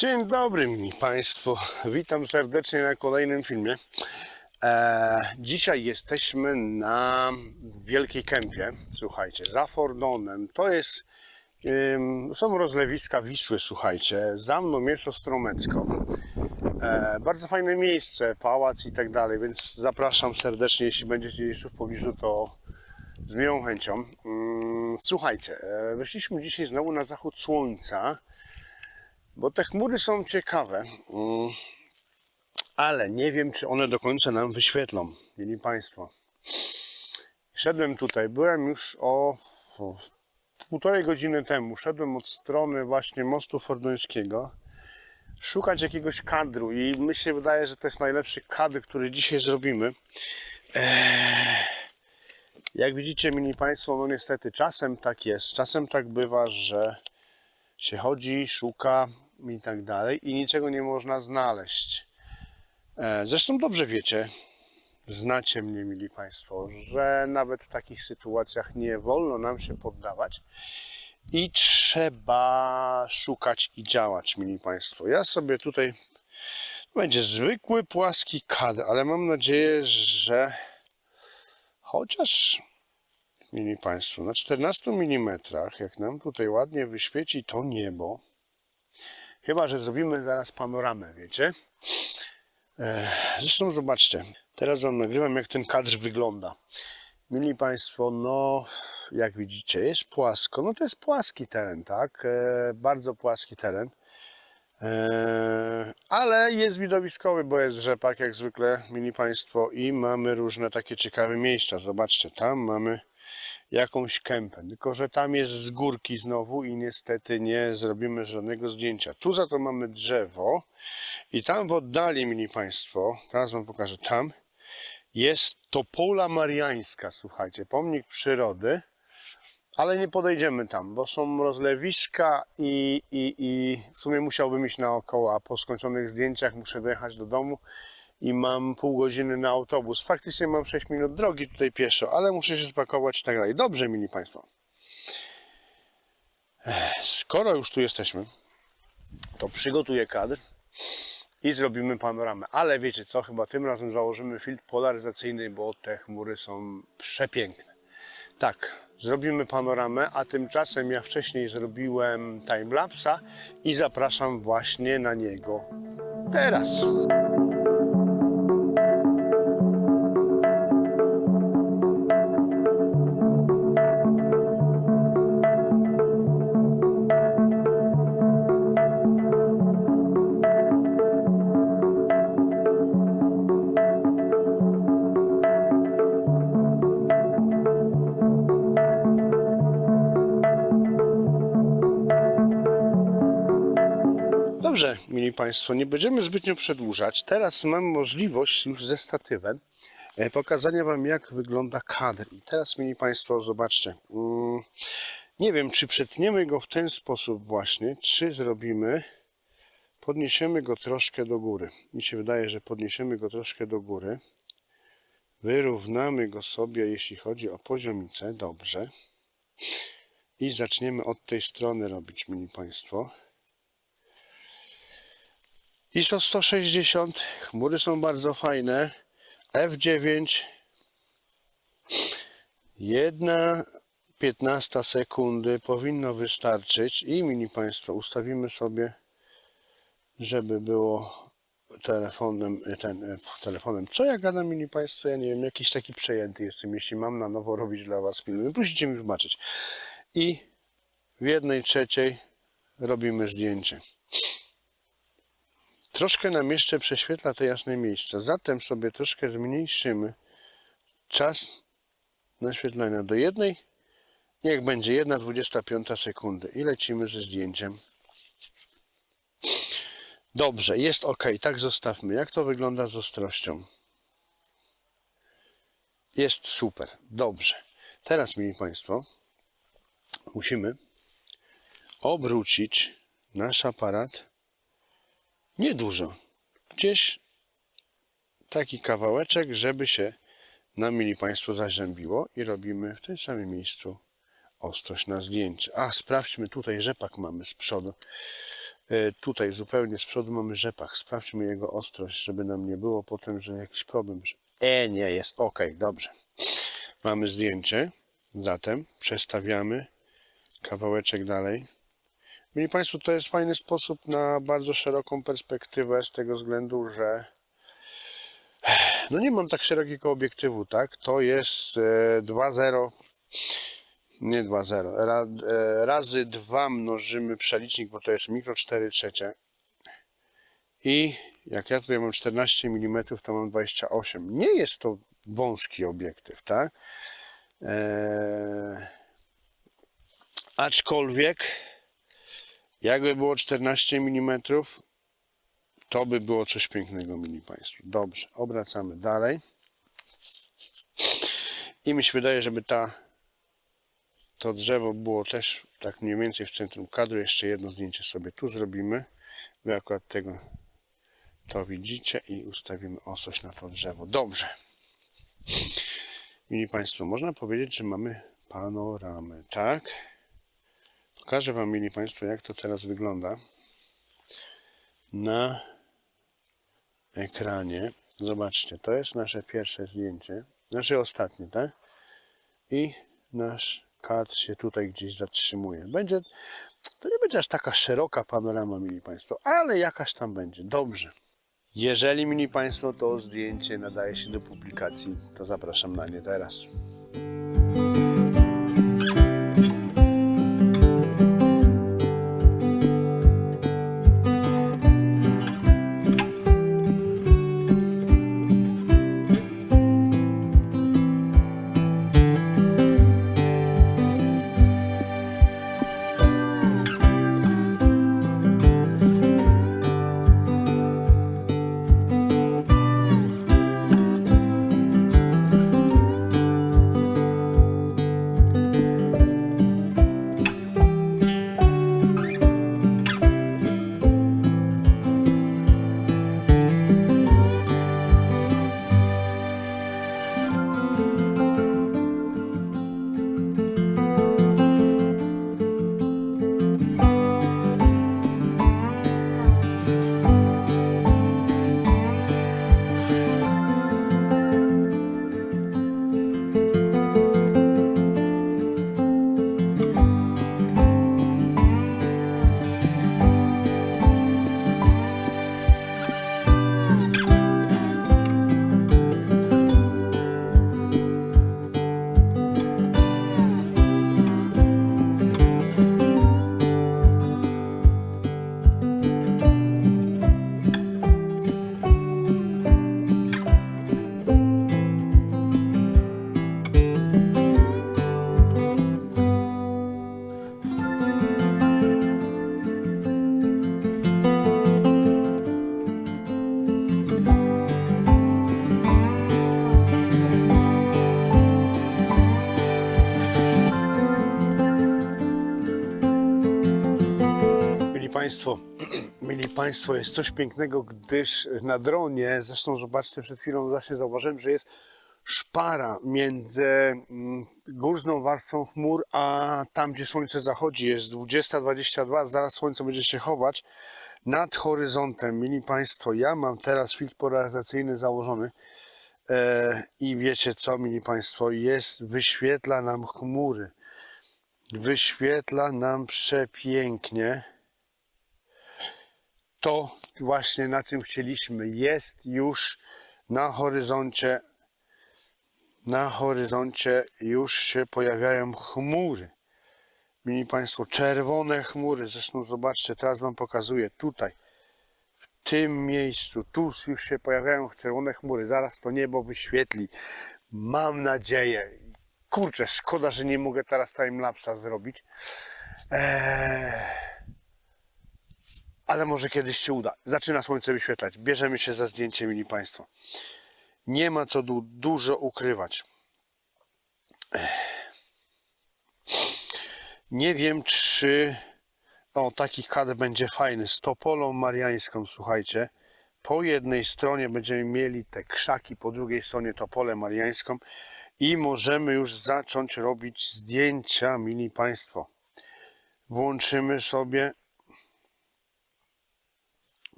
Dzień dobry mi Państwu. Witam serdecznie na kolejnym filmie. E, dzisiaj jesteśmy na Wielkiej Kępie. Słuchajcie, za Fordonem. To jest, są rozlewiska Wisły, słuchajcie. Za mną jest Ostromecko. E, bardzo fajne miejsce, pałac i tak dalej, więc zapraszam serdecznie, jeśli będziecie tu w pobliżu, to z miłą chęcią. Mm, Słuchajcie, e, wyszliśmy dzisiaj znowu na zachód słońca. Bo te chmury są ciekawe, mm, ale nie wiem, czy one do końca nam wyświetlą, mieli Państwo. Szedłem tutaj, byłem już o, o półtorej godziny temu. Szedłem od strony właśnie mostu fordońskiego szukać jakiegoś kadru i mi się wydaje, że to jest najlepszy kadr, który dzisiaj zrobimy. Eee, jak widzicie, mini Państwo, no niestety czasem tak jest, czasem tak bywa, że się chodzi, szuka i tak dalej i niczego nie można znaleźć. E, Zresztą dobrze wiecie, znacie mnie, mili Państwo, że nawet w takich sytuacjach nie wolno nam się poddawać i trzeba szukać i działać, mili Państwo. Ja sobie tutaj będzie zwykły, płaski kadr, ale mam nadzieję, że chociaż Mili Państwo, na 14 mm, jak nam tutaj ładnie wyświeci to niebo, chyba, że zrobimy zaraz panoramę, wiecie? E, Zresztą zobaczcie, teraz Wam nagrywam, jak ten kadr wygląda. Mili Państwo, no, jak widzicie, jest płasko. No to jest płaski teren, tak? E, Bardzo płaski teren. E, ale jest widowiskowy, bo jest rzepak, jak zwykle, mili Państwo, i mamy różne takie ciekawe miejsca. Zobaczcie, tam mamy jakąś kępę, tylko że tam jest z górki znowu i niestety nie zrobimy żadnego zdjęcia. Tu za to mamy drzewo i tam w oddali, mili Państwo, teraz Wam pokażę, tam jest topola mariańska, słuchajcie, pomnik przyrody, ale nie podejdziemy tam, bo są rozlewiska i, i, i w sumie musiałbym iść naokoło, a po skończonych zdjęciach muszę dojechać do domu i mam pół godziny na autobus. Faktycznie mam 6 minut drogi tutaj pieszo, ale muszę się spakować i tak dalej. Dobrze, mili Państwo. Skoro już tu jesteśmy, to przygotuję kadr i zrobimy panoramę. Ale wiecie co, chyba tym razem założymy filtr polaryzacyjny, bo te chmury są przepiękne. Tak, zrobimy panoramę, a tymczasem ja wcześniej zrobiłem timelapsa i zapraszam właśnie na niego teraz. Dobrze, mili Państwo, nie będziemy zbytnio przedłużać. Teraz mam możliwość już ze statywem e, pokazania Wam, jak wygląda kadr. I teraz, mili Państwo, zobaczcie. Mm, Nie wiem, czy przetniemy go w ten sposób właśnie, czy zrobimy, podniesiemy go troszkę do góry. Mi się wydaje, że podniesiemy go troszkę do góry. Wyrównamy go sobie, jeśli chodzi o poziomicę. Dobrze. I zaczniemy od tej strony robić, mili Państwo. ISO 160, chmury są bardzo fajne. F9, 1 15 sekundy powinno wystarczyć i mini Państwo ustawimy sobie, żeby było telefonem, ten, telefonem. Co ja gadam mini Państwo? Ja nie wiem, jakiś taki przejęty jestem, jeśli mam na nowo robić dla Was filmy. Musicie mi wybaczyć. I w jednej trzeciej robimy zdjęcie. Troszkę nam jeszcze prześwietla te jasne miejsca. Zatem sobie troszkę zmniejszymy czas naświetlania do jednej. Niech będzie 1,25 sekundy. I lecimy ze zdjęciem. Dobrze, jest ok. Tak zostawmy. Jak to wygląda z ostrością? Jest super. Dobrze. Teraz, mili Państwo, musimy obrócić nasz aparat Niedużo. Gdzieś taki kawałeczek, żeby się nam, mili Państwo, zazębiło i robimy w tym samym miejscu ostrość na zdjęcie. A, sprawdźmy, tutaj rzepak mamy z przodu. E, Tutaj zupełnie z przodu mamy rzepak. Sprawdźmy jego ostrość, żeby nam nie było potem, że jakiś problem. że- E, nie, jest ok, dobrze. Mamy zdjęcie, zatem przestawiamy kawałeczek dalej. Mili Państwo, to jest fajny sposób na bardzo szeroką perspektywę z tego względu, że no nie mam tak szerokiego obiektywu, tak? To jest e, 2,0 nie 2,0 ra, e, razy 2 mnożymy przelicznik, bo to jest mikro 4 trzecie i jak ja tutaj mam 14 mm, to mam 28. Nie jest to wąski obiektyw, tak? Eee, aczkolwiek jakby było 14 mm, to by było coś pięknego, mili Państwo. Dobrze, obracamy dalej. I mi się wydaje, żeby ta, to drzewo było też tak mniej więcej w centrum kadru. Jeszcze jedno zdjęcie sobie tu zrobimy. Wy akurat tego to widzicie i ustawimy osość na to drzewo. Dobrze. Mili Państwo, można powiedzieć, że mamy panoramę, tak? Pokażę Wam, mili Państwo, jak to teraz wygląda na ekranie. Zobaczcie, to jest nasze pierwsze zdjęcie, nasze ostatnie, tak? I nasz kadr się tutaj gdzieś zatrzymuje. Będzie, to nie będzie aż taka szeroka panorama, mili Państwo, ale jakaś tam będzie. Dobrze. Jeżeli, mili Państwo, to zdjęcie nadaje się do publikacji, to zapraszam na nie teraz. Państwo, mili Państwo, jest coś pięknego, gdyż na dronie, zresztą zobaczcie, przed chwilą właśnie zauważyłem, że jest szpara między mm, górną warstwą chmur, a tam, gdzie słońce zachodzi, jest 20-22, zaraz słońce będzie się chować nad horyzontem. Mili Państwo, ja mam teraz filtr polaryzacyjny założony e, i wiecie co, mili Państwo, jest, wyświetla nam chmury. Wyświetla nam przepięknie to właśnie na czym chcieliśmy. Jest już na horyzoncie, na horyzoncie już się pojawiają chmury. Mili Państwo, czerwone chmury. Zresztą zobaczcie, teraz Wam pokazuję tutaj, w tym miejscu, tu już się pojawiają czerwone chmury. Zaraz to niebo wyświetli. Mam nadzieję. Kurczę, szkoda, że nie mogę teraz timelapsa zrobić. Eee ale może kiedyś się uda. Zaczyna słońce wyświetlać. Bierzemy się za zdjęcie, mili Państwo. Nie ma co du dużo ukrywać. Nie wiem, czy o taki kadr będzie fajny z topolą mariańską, słuchajcie. Po jednej stronie będziemy mieli te krzaki, po drugiej stronie topolę mariańską i możemy już zacząć robić zdjęcia, mili Państwo. Włączymy sobie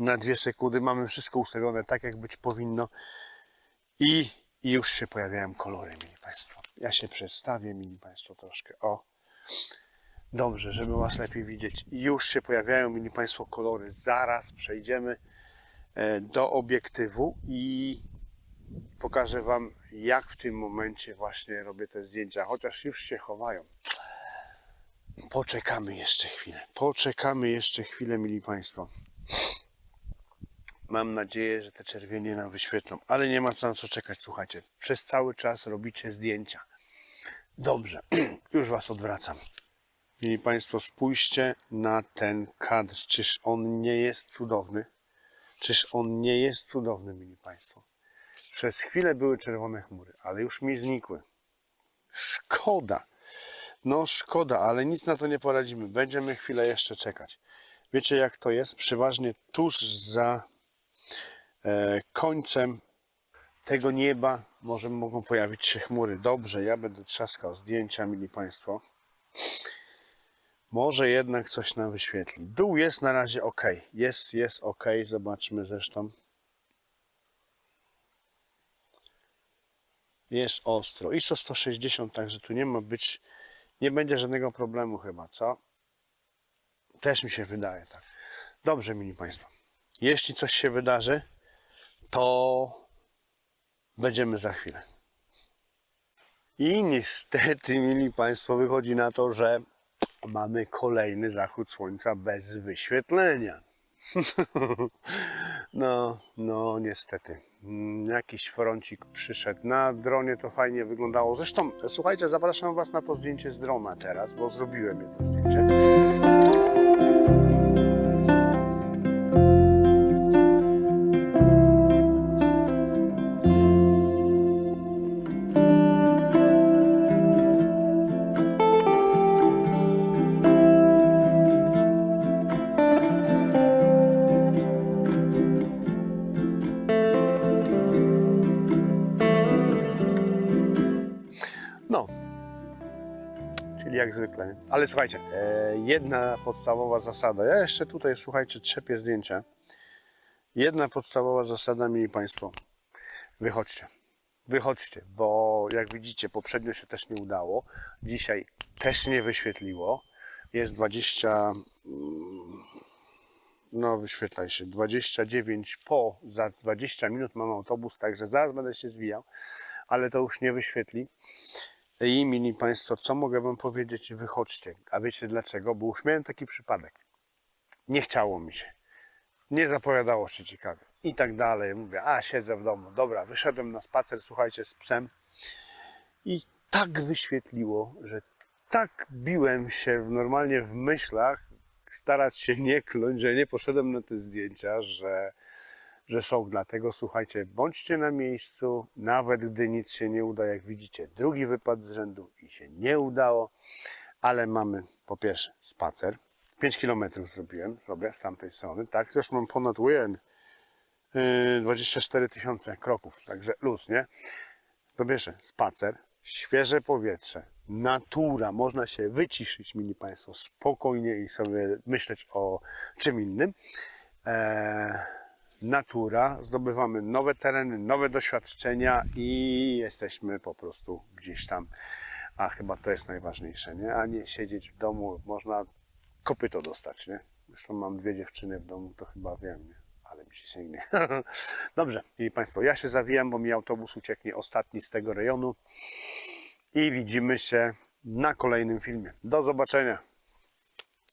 na dwie sekundy. Mamy wszystko ustawione tak, jak być powinno. I, już się pojawiają kolory, mili Państwo. Ja się przedstawię, mili Państwo, troszkę. O, dobrze, żeby Was lepiej widzieć. Już się pojawiają, mili Państwo, kolory. Zaraz przejdziemy e, do obiektywu i pokażę Wam, jak w tym momencie właśnie robię te zdjęcia, chociaż już się chowają. Poczekamy jeszcze chwilę. Poczekamy jeszcze chwilę, mili Państwo. Mam nadzieję, że te czerwienie nam wyświetlą, ale nie ma co czekać. Słuchajcie, przez cały czas robicie zdjęcia. Dobrze, już Was odwracam. Mili Państwo, spójrzcie na ten kadr. Czyż on nie jest cudowny? Czyż on nie jest cudowny, mili Państwo? Przez chwilę były czerwone chmury, ale już mi znikły. Szkoda. No szkoda, ale nic na to nie poradzimy. Będziemy chwilę jeszcze czekać. Wiecie jak to jest? Przeważnie tuż za końcem tego nieba może mogą pojawić się chmury. Dobrze, ja będę trzaskał zdjęcia, mili Państwo. Może jednak coś nam wyświetli. Dół jest na razie ok. Jest, jest ok. Zobaczmy zresztą. Jest ostro. ISO 160, także tu nie ma być, nie będzie żadnego problemu chyba, co? Też mi się wydaje, tak. Dobrze, mili Państwo. Jeśli coś się wydarzy, to będziemy za chwilę. I niestety, mili Państwo, wychodzi na to, że mamy kolejny zachód słońca bez wyświetlenia. No, no niestety. Mm, Jakiś froncik przyszedł. Na dronie to fajnie wyglądało. Zresztą, słuchajcie, zapraszam Was na to zdjęcie z drona teraz, bo zrobiłem jedno zdjęcie. Ale słuchajcie, e, jedna podstawowa zasada. Ja jeszcze tutaj, słuchajcie, trzepię zdjęcia. Jedna podstawowa zasada, mili Państwo. Wychodźcie. Wychodźcie, bo jak widzicie, poprzednio się też nie udało. Dzisiaj też nie wyświetliło. Jest 20. mm, No, wyświetlaj się. 29 po. Za 20 minut mam autobus, także zaraz będę się zwijał, ale to już nie wyświetli. I mili Państwo, co mogę Wam powiedzieć? Wychodźcie. A wiecie dlaczego? Bo już miałem taki przypadek. Nie chciało mi się. Nie zapowiadało się ciekawie. I tak dalej. Mówię, a siedzę w domu. Dobra, wyszedłem na spacer, słuchajcie, z psem. I tak wyświetliło, że tak biłem się normalnie w myślach, starać się nie kląć, że nie poszedłem na te zdjęcia, że, że szok. Dlatego słuchajcie, bądźcie na miejscu, nawet gdy nic się nie uda, jak widzicie, drugi wypad z rzędu i się nie udało, ale mamy po pierwsze spacer. 5 km zrobiłem, robię z tamtej strony, tak, też mam ponad yy, 24 tysiące kroków, także luz, nie? Po pierwsze spacer, świeże powietrze, natura, można się wyciszyć, mili Państwo, spokojnie i sobie myśleć o czym innym. Eee, natura, zdobywamy nowe tereny, nowe doświadczenia i jesteśmy po prostu gdzieś tam. A chyba to jest najważniejsze, nie? A nie siedzieć w domu, można kopyto dostać, nie? Zresztą mam dwie dziewczyny w domu, to chyba wiem, nie? ale mi się sięgnie. Dobrze, i Państwo, ja się zawijam, bo mi autobus ucieknie ostatni z tego rejonu i widzimy się na kolejnym filmie. Do zobaczenia.